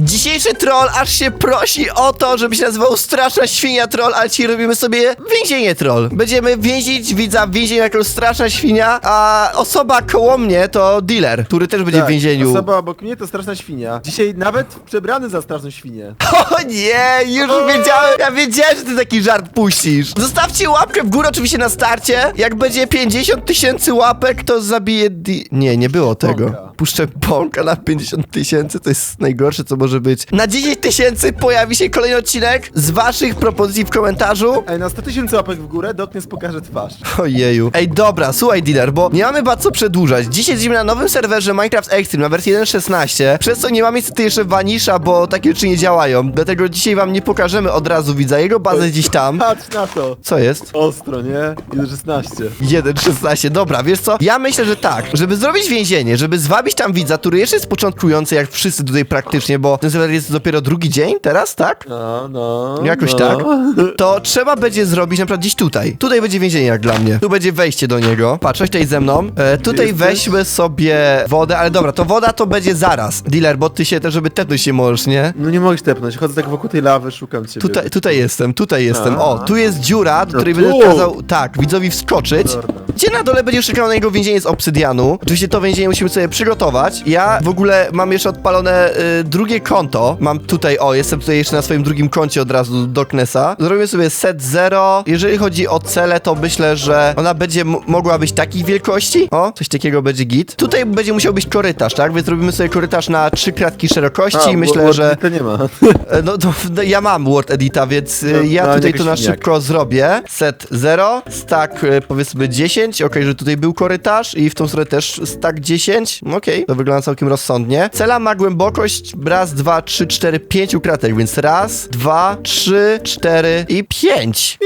Dzisiejszy troll aż się prosi o to, żeby się nazywał Straszna Świnia Troll, ale dzisiaj robimy sobie więzienie troll. Będziemy więzić widza w więzieniu jako Straszna Świnia, a osoba koło mnie to dealer, który też będzie w więzieniu. Tak, Osoba obok mnie to straszna świnia. Dzisiaj nawet przebrany za straszną świnię. O nie, już wiedziałem, ja wiedziałem, że ty taki żart puścisz. Zostawcie łapkę w górę oczywiście na starcie. Jak będzie 50 tysięcy łapek, to zabije di... Nie, nie było tego. Bąka. Puszczę bąka na 50 tysięcy, to jest najgorsze, co może być. Na 10 tysięcy pojawi się kolejny odcinek z waszych propozycji w komentarzu. Ej, na 100 tysięcy łapek w górę Dotnes pokaże twarz. Ojeju. Ej, dobra, słuchaj, dealer, bo nie mamy chyba co przedłużać. Dzisiaj jesteśmy na nowym serwerze Minecraft Extreme na wersji 1.16, przez co nie mamy niestety jeszcze Vanisha, bo takie rzeczy nie działają. Dlatego dzisiaj wam nie pokażemy od razu, widza, jego bazę gdzieś tam. Patrz na to. Co jest? Ostro, nie? 1,16. 1.16, dobra, wiesz co? Ja myślę, że tak, żeby zrobić więzienie, żeby zwabić tam widza, który jeszcze jest początkujący, jak wszyscy tutaj praktycznie, bo ten serwer jest dopiero drugi dzień teraz, tak? No, no. Jakoś no. tak. To trzeba będzie zrobić na przykład gdzieś tutaj. Tutaj będzie więzienie jak dla mnie. Tu będzie wejście do niego. Patrz, chodź tutaj ze mną. E, tutaj jesteś? weźmy sobie wodę, ale dobra, to woda to będzie zaraz. Dealer, bo ty się też, żeby tepnąć się możesz, nie? No nie mogę tepnąć, chodzę tak wokół tej lawy, szukam ciebie. Tutaj, tutaj jestem, tutaj jestem. O, tu jest dziura, do No której tu. będę kazał, tak, widzowi wskoczyć. Gdzie na dole będziesz czekał na jego więzienie z obsydianu. Oczywiście to więzienie musimy sobie przygotować. Ja w ogóle mam jeszcze odpalone y, drugie konto. Mam tutaj, o, jestem tutaj jeszcze na swoim drugim koncie od razu do Knesa. Zrobimy sobie set 0. Jeżeli chodzi o cele, to myślę, że ona będzie mogła być takiej wielkości. O, coś takiego będzie git. Tutaj będzie musiał być korytarz, tak? Więc zrobimy sobie korytarz na trzy kratki szerokości. A, myślę, że... To nie ma. E, No to no, ja mam Word Edita, więc e, No, ja no, tutaj to na szybko zrobię. Set 0, stack e, powiedzmy 10, okej, że tutaj był korytarz i w tą stronę też stack 10, okej, to wygląda całkiem rozsądnie. Cela ma głębokość raz, dwa, trzy, cztery, pięciu kratek, więc raz, dwa, trzy, cztery i pięć.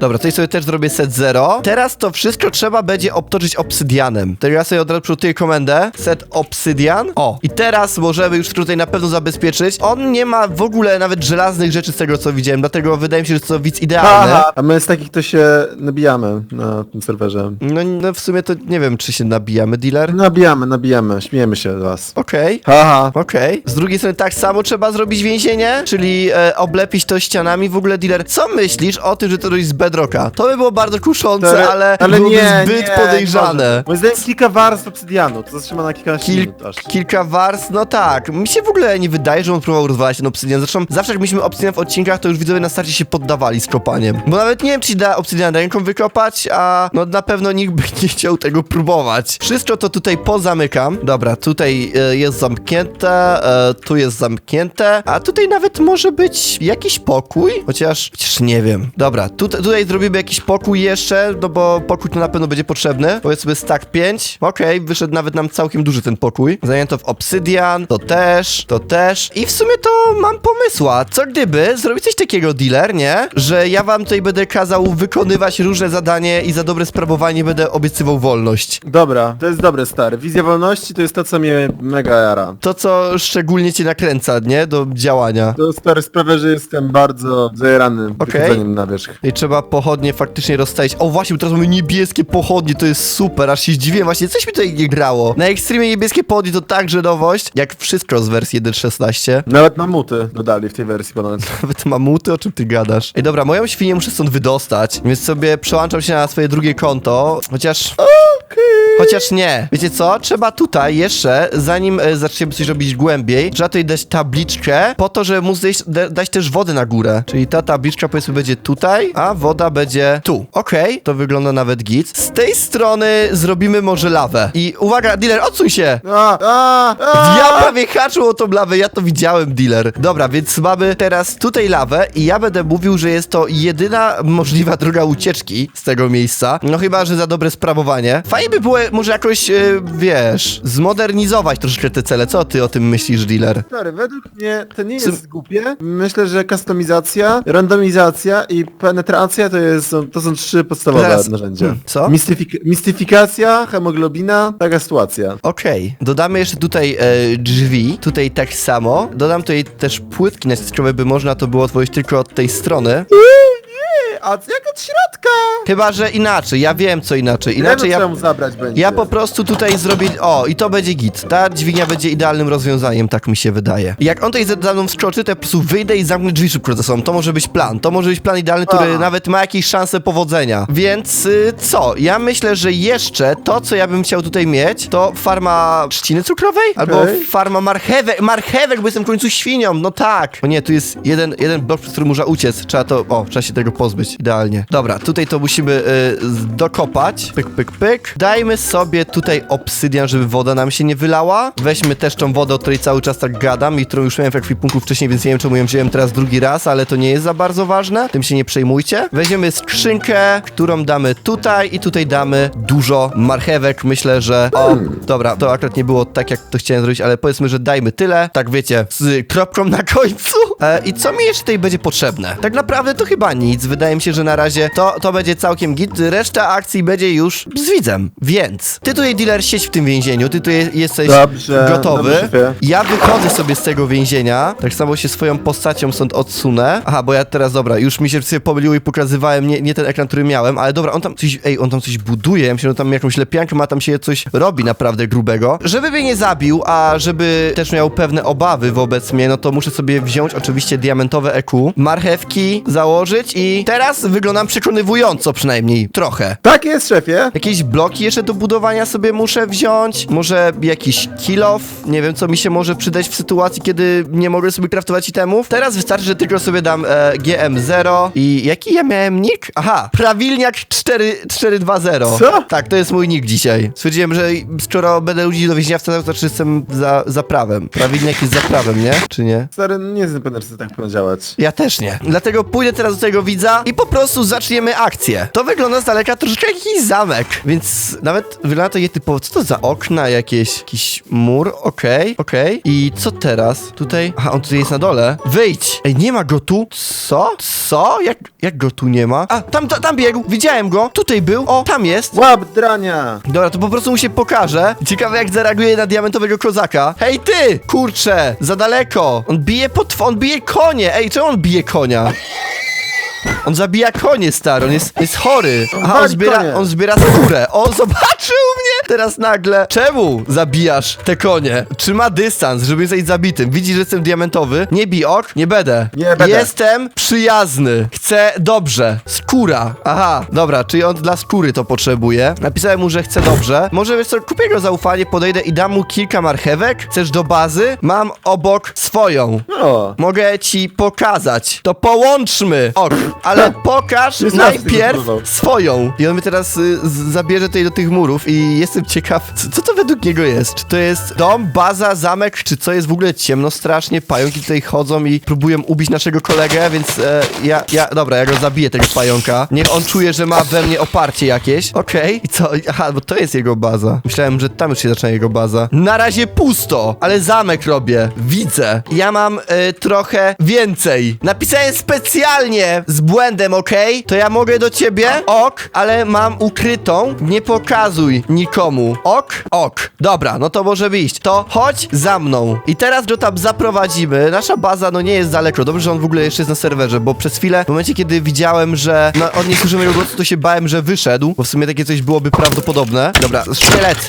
Dobra, tutaj sobie też zrobię set 0. Teraz to wszystko trzeba będzie obtoczyć obsydianem. To ja sobie od razu przygotuję komendę. Set obsydian. O, i teraz możemy już tutaj na pewno zabezpieczyć. On nie ma w ogóle nawet żelaznych rzeczy z tego, co widziałem, dlatego wydaje mi się, że to widz idealny. Aha, a my z takich to się nabijamy na tym serwerze. No, no w sumie to nie wiem, czy się nabijamy, dealer. Nabijamy, nabijamy, śmiejemy się z was. Okej. Haha. Okej. Z drugiej strony tak samo trzeba zrobić więzienie, czyli e, oblepić to ścianami. W ogóle, dealer, co myślisz o tym, że to robisz z bedrocka? To by było bardzo kuszące, ale, byłoby zbyt podejrzane. Moim zdaniem kilka warstw obsydianu, to zatrzyma na kilkanaście Kil minut aż. kilka warstw, no tak. Mi się w ogóle nie wydaje, że on próbował rozwalać ten obsydian. Zresztą zawsze jak mieliśmy obsydian w odcinkach, to już widzowie na starcie się poddawali z kopaniem. Bo nawet nie wiem, czy da obsydian ręką wykopać, a no na pewno nikt by nie chciał tego próbować. Wszystko to tutaj pozamykam. Dobra, tutaj e, jest zamknięte, e, tu jest zamknięte, a tutaj nawet może być jakiś pokój, chociaż, chociaż nie wiem. Dobra, tu, tutaj zrobimy jakiś pokój jeszcze, no bo pokój to na pewno będzie potrzebny. Powiedzmy stack 5. Okej, wyszedł nawet nam całkiem duży ten pokój. Zajęto w obsydian, to też, to też. I w sumie to mam pomysła. Co gdyby zrobić coś takiego, dealer, nie? Że ja wam tutaj będę kazał wykonywać różne zadanie i za dobre sprawowanie będę obiecywał wolność. Dobra, to jest dobre, stary. Wizja to jest to, co mnie mega jara. To, co szczególnie cię nakręca, nie? Do działania. To stary sprawia, że jestem bardzo Okej. wychodzeniem na wierzch. I trzeba pochodnie faktycznie rozstawić. O właśnie, bo teraz mamy niebieskie pochodnie, to jest super, aż się zdziwiłem. Właśnie coś mi tutaj nie grało. Na ekstremie niebieskie pochodnie to także nowość, jak wszystko z wersji 1.16. Nawet mamuty dodali w tej wersji ponad. Nawet mamuty, o czym ty gadasz? Ej, dobra, moją świnię muszę stąd wydostać, więc sobie przełączam się na swoje drugie konto, chociaż... Chociaż nie. Wiecie co? Trzeba tutaj jeszcze, zanim e, zaczniemy coś robić głębiej, trzeba tutaj dać tabliczkę po to, żeby móc zejść, da, dać też wodę na górę. Czyli ta tabliczka powiedzmy będzie tutaj, a woda będzie tu. Okej, to wygląda nawet git. Z tej strony zrobimy może lawę. I uwaga, dealer, odsuń się! A, a, a! Ja prawie haczył o tą lawę, ja to widziałem, dealer. Dobra, więc mamy teraz tutaj lawę i ja będę mówił, że jest to jedyna możliwa droga ucieczki z tego miejsca. No chyba, że za dobre sprawowanie. Fajnie by było może jakoś, e, wiesz, zmodernizować troszeczkę te cele. Co ty o tym myślisz, dealer? Stary, według mnie to nie jest głupie. Myślę, że kustomizacja, randomizacja i penetracja to, jest, są- to są trzy podstawowe Zaraz. narzędzia. Hmm, co? Mistyfik mistyfikacja, hemoglobina, taka sytuacja. Okej, dodamy jeszcze tutaj e, drzwi, tutaj tak samo. Dodam tutaj też płytki naciskowe, by można to było otworzyć tylko od tej strony. A jak od środka? Chyba, że inaczej, ja wiem co inaczej. Inaczej ja... mu zabrać będzie. Ja po prostu tutaj zrobię. O, i to będzie git. Ta dźwignia będzie idealnym rozwiązaniem, tak mi się wydaje. I Jak on tutaj za za mną wskoczy, to ja po prostu wyjdę i zamknę drzwi szybko za sobą. To może być plan. To może być plan idealny, który A. nawet ma jakieś szanse powodzenia. Więc y, co? Ja myślę, że jeszcze to, co ja bym chciał tutaj mieć, to farma trzciny cukrowej? Albo Okej. farma marchewek. Marchewek, bo jestem w końcu świnią. No tak. O nie, tu jest jeden, jeden blok, przez który można uciec. Trzeba to. O, trzeba się tego pozbyć. Idealnie. Dobra, tutaj to musimy y, dokopać. Pyk, pyk, pyk. Dajmy sobie tutaj obsydian, żeby woda nam się nie wylała. Weźmy też tą wodę, o której cały czas tak gadam i którą już miałem w ekwipunku wcześniej, więc nie wiem czemu ją wziąłem teraz drugi raz, ale to nie jest za bardzo ważne. Tym się nie przejmujcie. Weźmiemy skrzynkę, którą damy tutaj i tutaj damy dużo marchewek. Myślę, że... O, dobra, to akurat nie było tak, jak to chciałem zrobić, ale powiedzmy, że dajmy tyle. Tak wiecie, z kropką na końcu. E, I co mi jeszcze tutaj będzie potrzebne? Tak naprawdę to chyba nic. Wydaje mi się, że na razie to, to będzie całkiem git. Reszta akcji będzie już z widzem. Więc ty tutaj, dealer, siedź w tym więzieniu. Ty tu je, jesteś Dobrze, gotowy. dobrze, szefie. ja wychodzę sobie z tego więzienia. Tak samo się swoją postacią stąd odsunę. Aha, bo ja teraz, dobra, już mi się sobie pomyliło i pokazywałem nie, nie ten ekran, który miałem, ale dobra, on tam coś, ej, on tam coś buduje. Ja myślę, że tam jakąś lepiankę ma, tam się coś robi naprawdę grubego. Żeby mnie nie zabił, a żeby też miał pewne obawy wobec mnie, no to muszę sobie wziąć oczywiście diamentowe EQ, marchewki założyć i teraz wyglądam przekonywująco przynajmniej, trochę. Tak jest, szefie. Jakieś bloki jeszcze do budowania sobie muszę wziąć. Może jakiś kill off. Nie wiem, co mi się może przydać w sytuacji, kiedy nie mogę sobie craftować itemów. Teraz wystarczy, że tylko sobie dam e, GM0 i jaki ja miałem nick? Aha, prawilniak 4, 420. Co? Tak, to jest mój nick dzisiaj. Stwierdziłem, że skoro będę ludzi do więzienia wsadzał, to znaczy jestem za, za prawem. Prawilniak jest za prawem, nie? Czy nie? Stary, nie jestem pewien, czy to tak powinno działać. Ja też nie. Dlatego pójdę teraz do tego widza i po prostu zaczniemy akcję. To wygląda z daleka troszeczkę jak jakiś zamek, więc nawet wygląda to nietypowo. Co to za okna jakieś? Jakiś mur? Okej, okej. I co teraz? Tutaj... Aha, on tutaj jest na dole. Wyjdź! Ej, nie ma go tu? Co? Co? Jak, jak go tu nie ma? A, tam, tam, tam biegł! Widziałem go! Tutaj był! O, tam jest! Łap, drania! Dobra, to po prostu mu się pokaże. Ciekawe jak zareaguje na diamentowego kozaka. Hej ty! Kurczę! Za daleko! On bije potw... On bije konie! Ej, czemu on bije konia? On zabija konie, stary, on jest, jest chory. Aha, on zbiera, on zbiera skórę. O, zobaczył mnie! Teraz nagle. Czemu zabijasz te konie? Trzyma dystans, żeby zostać zabitym. Widzi, że jestem diamentowy. Nie bij ok, nie będę. Nie będę. Jestem przyjazny. Chcę dobrze. Skóra. Aha, dobra, czyli on dla skóry to potrzebuje. Napisałem mu, że chce dobrze. Może wiesz co, kupię go zaufanie, podejdę i dam mu kilka marchewek. Chcesz do bazy? Mam obok swoją. O, Mogę ci pokazać. To połączmy. Ok, ale pokaż najpierw próbował. swoją. I on mnie teraz y, z- zabierze tutaj do tych murów i jestem ciekaw, co, co to według niego jest. Czy to jest dom, baza, zamek, czy co jest w ogóle ciemno strasznie. Pająki tutaj chodzą i próbują ubić naszego kolegę, więc e, ja, ja, dobra, ja go zabiję tego pająka. Niech on czuje, że ma we mnie oparcie jakieś. Okej, i co? Aha, bo to jest jego baza. Myślałem, że tam już się zaczyna jego baza. Na razie pusto, ale zamek robię. Widzę. Ja mam e, trochę więcej. Napisałem specjalnie z błędem, okej? To ja mogę do ciebie? Ok, ale mam ukrytą. Nie pokazuj nikomu. Ok? Ok. Dobra, no to możemy iść. To chodź za mną. I teraz go tam zaprowadzimy. Nasza baza, no nie jest daleko. Dobrze, że on w ogóle jeszcze jest na serwerze, bo przez chwilę, w momencie, kiedy widziałem, że no, on nie słyszy mojego głosu, to się bałem, że wyszedł, bo w sumie takie coś byłoby prawdopodobne. Dobra, szkielet.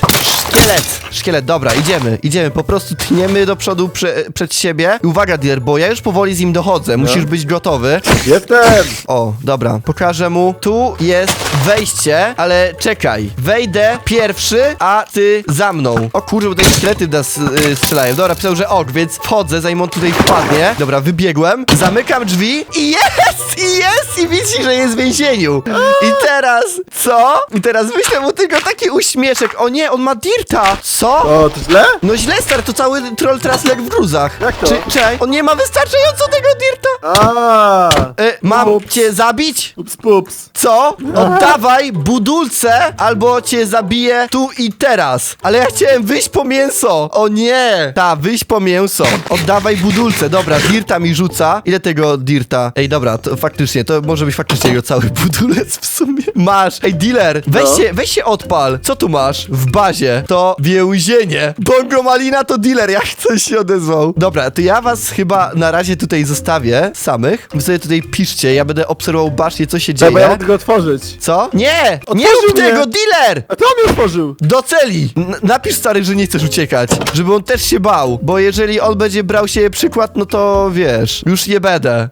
Szkielet. Szkielet, dobra, idziemy. Idziemy, po prostu tniemy do przodu prze, przed siebie. I uwaga, dear, bo ja już powoli z nim dochodzę. Musisz być gotowy. jestem! O, dobra, pokażę mu. Tu jest wejście, ale czekaj. Wejdę pierwszy, a ty za mną. O kurczę, bo te szkielety nas y, strzelają. Dobra, pisał, że ok, więc wchodzę, zanim on tutaj wpadnie. Dobra, wybiegłem, zamykam drzwi i jest! I jest! I widzi, że jest w więzieniu. I teraz, co? I teraz wyślę mu tylko taki uśmieszek. O nie, on ma dirta! Co? O, to źle? No źle, stary, to cały troll teraz legł w gruzach. Jak to? Czy, czekaj, on nie ma wystarczająco tego dirta? A, E, mam Ups. cię zabić? Ups, pups. Co? Oddawaj budulce, albo cię zabiję tu i teraz. Ale ja chciałem wyjść po mięso. O nie! Ta, wyjść po mięso. Oddawaj budulce. Dobra, dirta mi rzuca. Ile tego dirta? Ej, dobra, to faktycznie, to może być faktycznie jego cały budulec w sumie. Masz. Ej, dealer, weź No. się, weź się odpal. Co tu masz? W bazie. To więzienie. Bongo Malina to dealer, jak coś się odezwał. Dobra, to ja was chyba na razie tutaj zostawię samych. Wy sobie tutaj piszcie, ja będę obserwował bacznie, co się Trzeba ja dzieje. mogę go otworzyć. Co? Nie! Nie Otworzył rób tego, dealer! A to on mnie otworzył! Do celi! N napisz stary, że nie chcesz uciekać, żeby on też się bał, bo jeżeli on będzie brał się przykład, no to wiesz, już nie będę.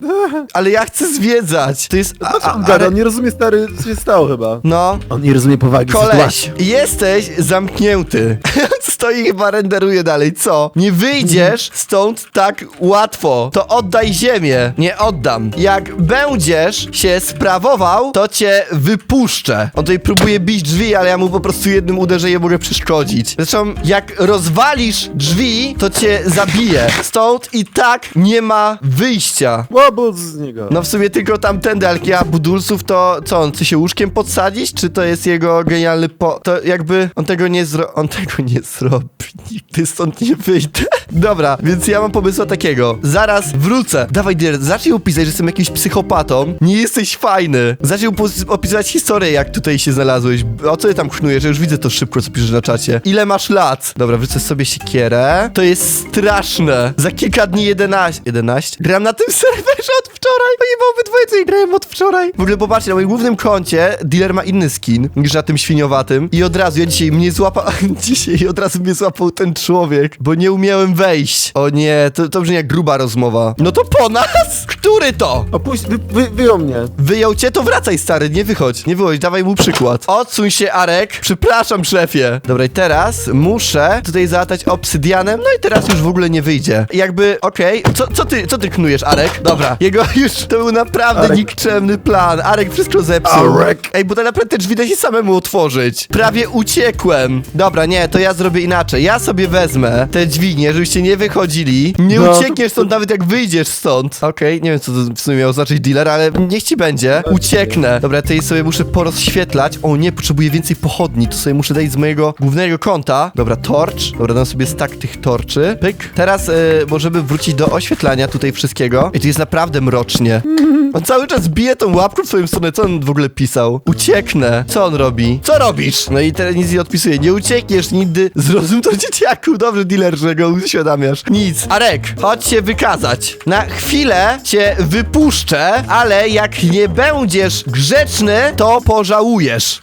Ale ja chcę zwiedzać. To jest... A, A, a, on gada, ale... on nie rozumie stary, co się stało chyba. No, On nie rozumie powagi koleś, jesteś zamknięty. Stoi i chyba renderuje dalej, co? Nie wyjdziesz stąd tak łatwo. To oddaj ziemię. Nie oddam. Jak będziesz się sprawował, to cię wypuszczę. On tutaj próbuje bić drzwi, ale ja mu po prostu jednym uderzeniem mogę przeszkodzić. Zresztą, jak rozwalisz drzwi, to cię zabiję. Stąd i tak nie ma wyjścia. Łobuz z niego. No w sumie tylko tamtędy, ale jak ja budulców, to co, on chce się łóżkiem podsadzić? Czy to jest jego genialny po... To jakby on tego nie zro... On tego nie zrobi. Nigdy stąd nie wyjdę. Dobra, więc ja mam pomysła takiego. Zaraz wrócę. Dawaj, dealer, zacznij opisać, że jestem jakimś psychopatą. Nie jesteś fajny. Zacznij opis- opisywać historię, jak tutaj się znalazłeś. O co ty tam knujesz? Ja już widzę to szybko, co piszesz na czacie. Ile masz lat? Dobra, wrócę sobie siekierę. To jest straszne. Za kilka dni 11. 11? Gram na tym serwerze od wczoraj. Oni bo obydwoje tutaj grałem od wczoraj. W ogóle popatrzcie, na moim głównym koncie dealer ma inny skin niż na tym świniowatym. I od razu, ja dzisiaj mnie złapał, dzisiaj od razu mnie złapał ten człowiek, bo nie umiałem wejść. O nie, to, to brzmi jak gruba rozmowa. No to po nas? Który to? Opuść, wy, wy, wyjął mnie. Wyjął cię, to wracaj stary, nie wychodź, nie wychodź, dawaj mu przykład. Odsuń się Arek, przepraszam szefie. Dobra i teraz muszę tutaj zalatać obsydianem, no i teraz już w ogóle nie wyjdzie. Jakby, okej, co, co ty, co ty knujesz Arek? Dobra, jego już, to był naprawdę Arek. nikczemny plan, Arek wszystko zepsuł. Arek. Ej, bo tak naprawdę te drzwi da się samemu otworzyć. Prawie uciekłem. Dobra, nie, to ja zrobię inaczej, ja sobie wezmę te dźwignie, żebyście nie wychodzili, nie No, uciekniesz stąd nawet jak wyjdziesz stąd. Okej, nie wiem co to w sumie miało znaczyć dealer, ale niech ci będzie. Ucieknę. Dobra, tutaj sobie muszę porozświetlać. O nie, potrzebuję więcej pochodni, to sobie muszę dać z mojego głównego konta. Dobra, torcz. Dobra, dam sobie stack tych torczy. Pyk. Teraz y, możemy wrócić do oświetlania tutaj wszystkiego. I tu jest naprawdę mrocznie. On cały czas bije tą łapką w swoją stronę. Co on w ogóle pisał? Ucieknę. Co on robi? Co robisz? No i teraz nic nie odpisuje. Nie uciekniesz nigdy. Zrozum to dzieciaku. Dobrze, dealer, że go uświadamiasz. Nic. Arek, chodź się wykazać. Na chwilę cię wypuszczę, ale jak nie będziesz grzeczny, to pożałujesz.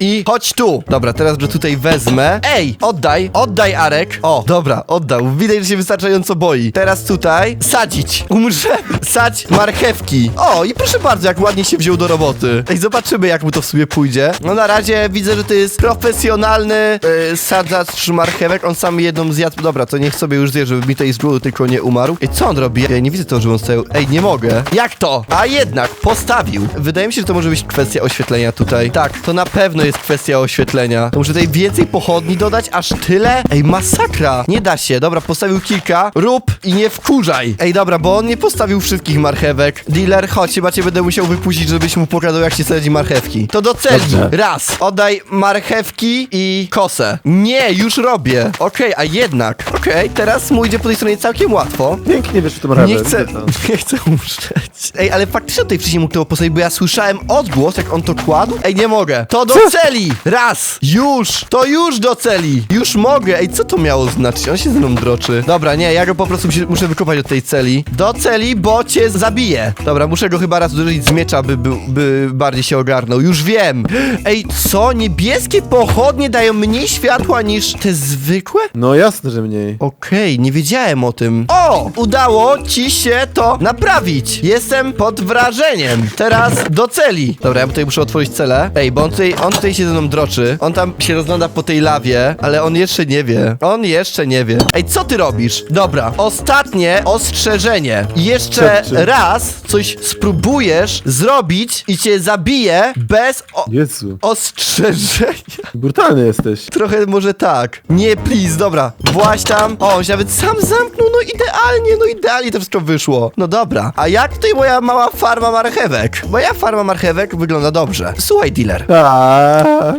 I chodź tu. Dobra, teraz go tutaj wezmę. Ej, oddaj, oddaj Arek. O, dobra, oddał. Widać, że się wystarczająco boi. Teraz tutaj sadzić. Umrze. Sadź marchewki. O, i proszę bardzo, jak ładnie się wziął do roboty. Ej, zobaczymy, jak mu to w sobie pójdzie. No na razie widzę, że to jest profesjonalny yy, sadzacz marchewek. On sam jedną zjadł. Dobra, to niech sobie już zje, żeby mi tutaj z głowy tylko nie umarł. Ej, co on robi? Ja nie widzę że on stoją. Ej, nie mogę. Jak to? A jednak, postawił. Wydaje mi się, że to może być kwestia oświetlenia tutaj. Tak, to na pewno jest kwestia oświetlenia. To muszę tutaj więcej pochodni dodać, aż tyle? Ej, masakra. Nie da się. Dobra, postawił kilka. Rób i nie wkurzaj. Ej, dobra, bo on nie postawił wszystkich marchewek. Dealer, chodź, chyba cię będę musiał wypuścić, żebyś mu pokazał, jak się sadzi marchewki. To do celi. Raz. Oddaj marchewki i kosę. Nie, już robię. Okej, a jednak. Okej, teraz mu idzie po tej stronie całkiem łatwo. Pięknie wiesz, to Nie chcę, nie chcę umrzeć. Ej, ale faktycznie tutaj wcześniej mógł to postawić, bo ja słyszałem odgłos, jak on to kładł. Ej, nie mogę. To do celi! Raz! Już! To już do celi! Już mogę! Ej, co to miało znaczyć? On się ze mną droczy. Dobra, nie, ja go po prostu muszę, muszę wykopać od tej celi. Do celi, bo cię zabiję. Dobra, muszę go chyba raz uderzyć z miecza, by, by, by bardziej się ogarnął. Już wiem! Ej, co? Niebieskie pochodnie dają mniej światła niż te zwykłe? No jasne, że mniej. Okej, nie wiedziałem o tym. O! Udało ci się to naprawić. Jestem pod wrażeniem. Teraz do celi. Dobra, ja tutaj muszę otworzyć celę. Ej, bo on tutaj, on tutaj się ze mną droczy. On tam się rozgląda po tej lawie, ale on jeszcze nie wie. On jeszcze nie wie. Ej, co ty robisz? Dobra, ostatnie ostrzeżenie. Jeszcze Przed czym? raz coś spróbujesz zrobić i cię zabiję bez o- Jezu. ostrzeżenia. Brutalny jesteś. Trochę może tak. Nie, please, dobra. Właź tam. O, on się nawet sam zamknął, no idealnie, no idealnie to wszystko wyszło. No dobra. A jak tutaj moja mała farma marchewek? Moja farma marchewek wygląda dobrze. Słuchaj, dealer.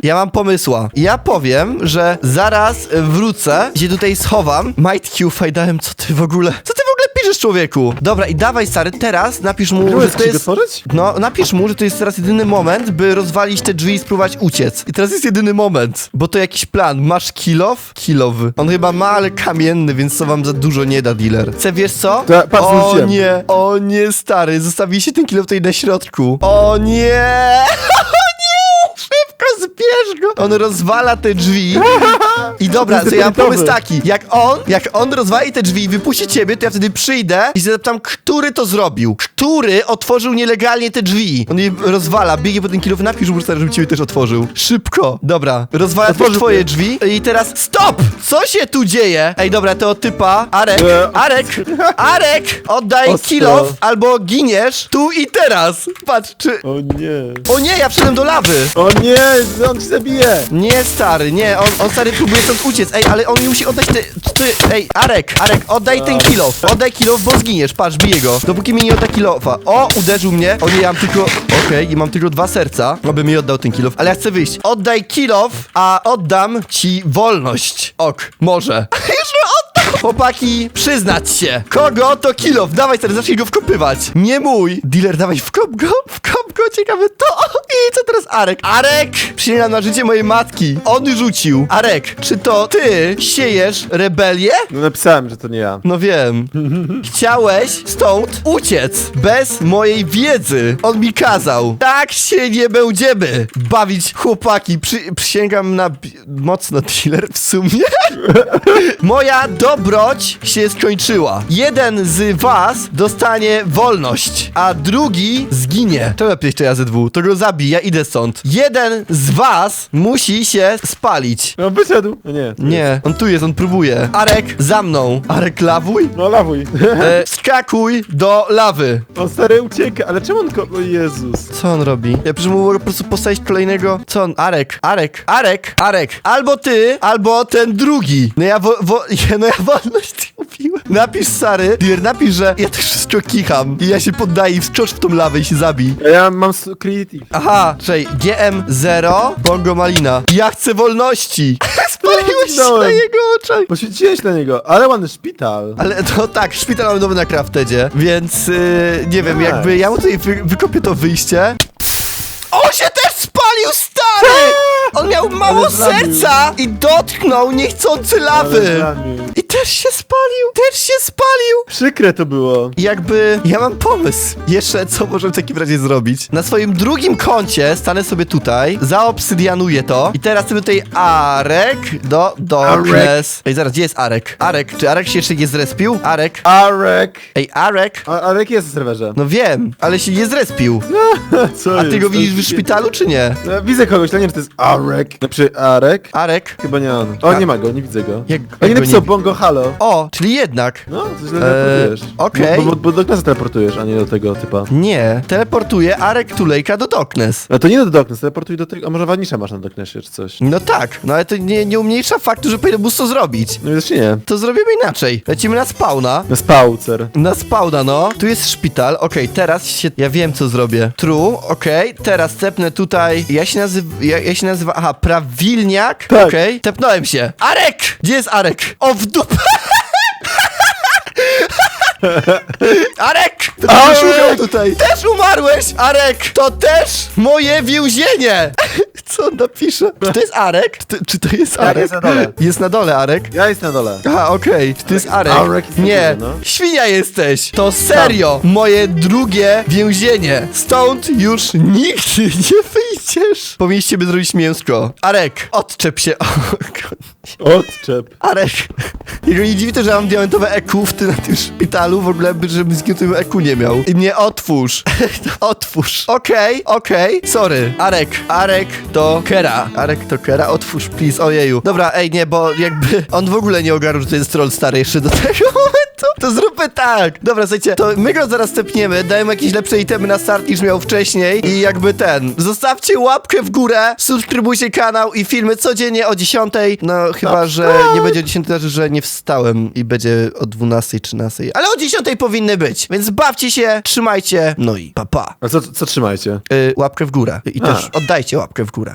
Ja mam pomysła. Ja powiem, że zaraz wrócę, się tutaj schowam. Might Q fajdałem, co ty w ogóle? Co ty w ogóle piszesz, człowieku? Dobra, i dawaj, stary, teraz napisz mu, że to jest... No, napisz mu, że to jest teraz jedyny moment, by rozwalić te drzwi i spróbować uciec. I teraz jest jedyny moment, bo to jakiś plan. Masz kilof? Kilowy. On chyba ma, ale kamienny, więc to wam za dużo nie da, dealer. Chce, wiesz co? To ja- patrz, o wróciłem. nie, o nie, stary, zostawiliście ten kilof tutaj na środku. O nie! Zbierz go! On rozwala te drzwi. I dobra, To ja mam pomysł taki. Jak on, jak on rozwali te drzwi i wypuści ciebie, to ja wtedy przyjdę i zapytam, który to zrobił. Który otworzył nielegalnie te drzwi. On je rozwala, biegnie po ten kilof, napisz mu, stary, żeby ciebie też otworzył. Szybko. Dobra, rozwala też Otworzył twoje drzwi. I teraz stop! Co się tu dzieje? Ej, dobra, to typa. Arek, Nie. Arek, Arek! Oddaj Ostro. kilof albo giniesz tu i teraz. Patrz, czy... O nie. O nie, ja wszedłem do lawy! O nie, on ci zabije. Nie, stary, nie, on, on stary próbuje stąd uciec. Ej, ale on mi musi oddać te. Ty, ej, Arek, Arek, oddaj ten kilof. Oddaj kilof, bo zginiesz. Patrz, bije go. Dopóki mi nie odda kilofa. O, uderzył mnie. O nie, ja mam tylko. Okej, i mam tylko dwa serca, aby mi oddał ten kilof. Ale ja chcę wyjść. Oddaj kilof, a oddam ci wolność. Ok, może. Chłopaki, przyznać się. Kogo to kilof? Dawaj, stary, zacznij go wkopywać. Nie mój. Dealer, dawaj, wkop go, wkop go, ciekawe to. I co teraz Arek? Arek! Przysięgam na życie mojej matki. On rzucił. Arek, czy to ty siejesz rebelię? No napisałem, że to nie ja. No wiem. Chciałeś stąd uciec bez mojej wiedzy. On mi kazał. Tak się nie będziemy bawić, chłopaki. Przy, przysięgam na bi- mocno dealer w sumie. Moja dobroć się skończyła. Jeden z was dostanie wolność, a drugi zginie. To lepiej jeszcze ja ze dwóch. To go zabij, ja idę stąd. Jeden z was musi się spalić. No wyszedł. No nie. Nie, on tu jest, on próbuje. Arek, za mną. Arek, lawuj. No lawuj. E, skakuj do lawy. On stary ucieka, ale czemu on ko... O Jezus. Co on robi? Ja przecież mu mogę po prostu postawić kolejnego... Co on? Arek, Arek, Arek, Arek. Albo ty, albo ten drugi. No ja wo... wo no ja wolność upiłem. Napisz, Sary, dear, napisz, że ja też wszystko kicham. I ja się poddaję i wskocz w tą lawę i się zabij. Ja mam s- creative. Aha, czekaj, GM0, Bongo Malina. Ja chcę wolności. Spaliłeś się na Zginąłem. jego oczach. Poświęciłeś na niego, ale ładny szpital. Ale to tak, szpital mamy nowy na Craftedzie, więc yy, nie wiem, Nice. jakby ja mu tutaj wy, wykopię to wyjście. On się też spalił, stary! On miał mało Ale zlamił. serca i dotknął niechcący Ale lawy. zlamił. I też się spalił, też się spalił. Przykre to było. Jakby, ja mam pomysł. Jeszcze co możemy w takim razie zrobić? Na swoim drugim koncie stanę sobie tutaj, zaobsydianuję to i teraz sobie tutaj Arek do Darkness. Ej, zaraz, gdzie jest Arek? Arek, czy Arek się jeszcze nie zrespił? Arek? Arek. Ej, Arek? A, Arek jest na serwerze. No wiem, ale się nie zrespił. Co A ty jest? go widzisz w szpitalu, czy nie? No, widzę kogoś, ale nie wiem, czy to jest Arek. Znaczy Arek? Arek? Chyba nie on. O, nie ma go, nie widzę go. Jak- nie napisał Bongo Halo. O, czyli jednak. No, to źle teleportujesz. okej. Bo, bo, bo do klasa teleportujesz, a nie do tego typa. Nie, teleportuje Arek Tulejka do Darkness. Ale to nie do Darkness, teleportuj do tego. A może Wanisza masz na Darknessie czy coś? No tak, no ale to nie, nie umniejsza faktu, że powinien móc to zrobić. No wiesz, nie. To zrobimy inaczej. Lecimy na spawna. Na Spaucer. Na spawna, no. Tu jest szpital. Okej, teraz się... Ja wiem, co zrobię. True, okej. Teraz tepnę tutaj... Ja się nazywam... Ja, ja się nazywa... Aha, prawilniak. Tak. Okej. Tepnąłem się. Arek! Gdzie jest Arek? O, w dupę! Arek! To szukał tutaj. Też umarłeś, Arek! To też moje więzienie! Co on napisze? Czy to jest Arek? Czy to, czy to jest Tak, Arek? jest na dole. Jest na dole, Arek. Ja jestem na dole. Aha, okej, czy to jest Arek? Arek jest Nie, na dole, no. świnia jesteś. To serio, moje drugie więzienie. Stąd już nigdy nie wyjdziesz. Powinniście by zrobić mięsko. Arek, odczep się. O, God. Odczep. Arek, jego nie dziwi to, że ja mam diamentowe EQ w, ty, na tym szpitalu, w ogóle, by- żebym z tym EQ nie miał. I mnie otwórz. otwórz. Okej, okej, sorry. Arek, Arek to Kera. Arek to Kera, otwórz, please, ojeju. Dobra, ej, nie, bo jakby on w ogóle nie ogarnął, że to jest troll stary jeszcze do tego. To zróbmy tak. Dobra, słuchajcie, to my go zaraz stepniemy, dajemy jakieś lepsze itemy na start niż miał wcześniej i jakby ten. Zostawcie łapkę w górę, subskrybujcie kanał i filmy codziennie o 10. No chyba, że nie będzie o 10, to znaczy, że nie wstałem i będzie o 12, 13. Ale o 10 powinny być, więc bawcie się, trzymajcie, no i pa pa. A co, co trzymajcie? Y, łapkę w górę i A. też oddajcie łapkę w górę.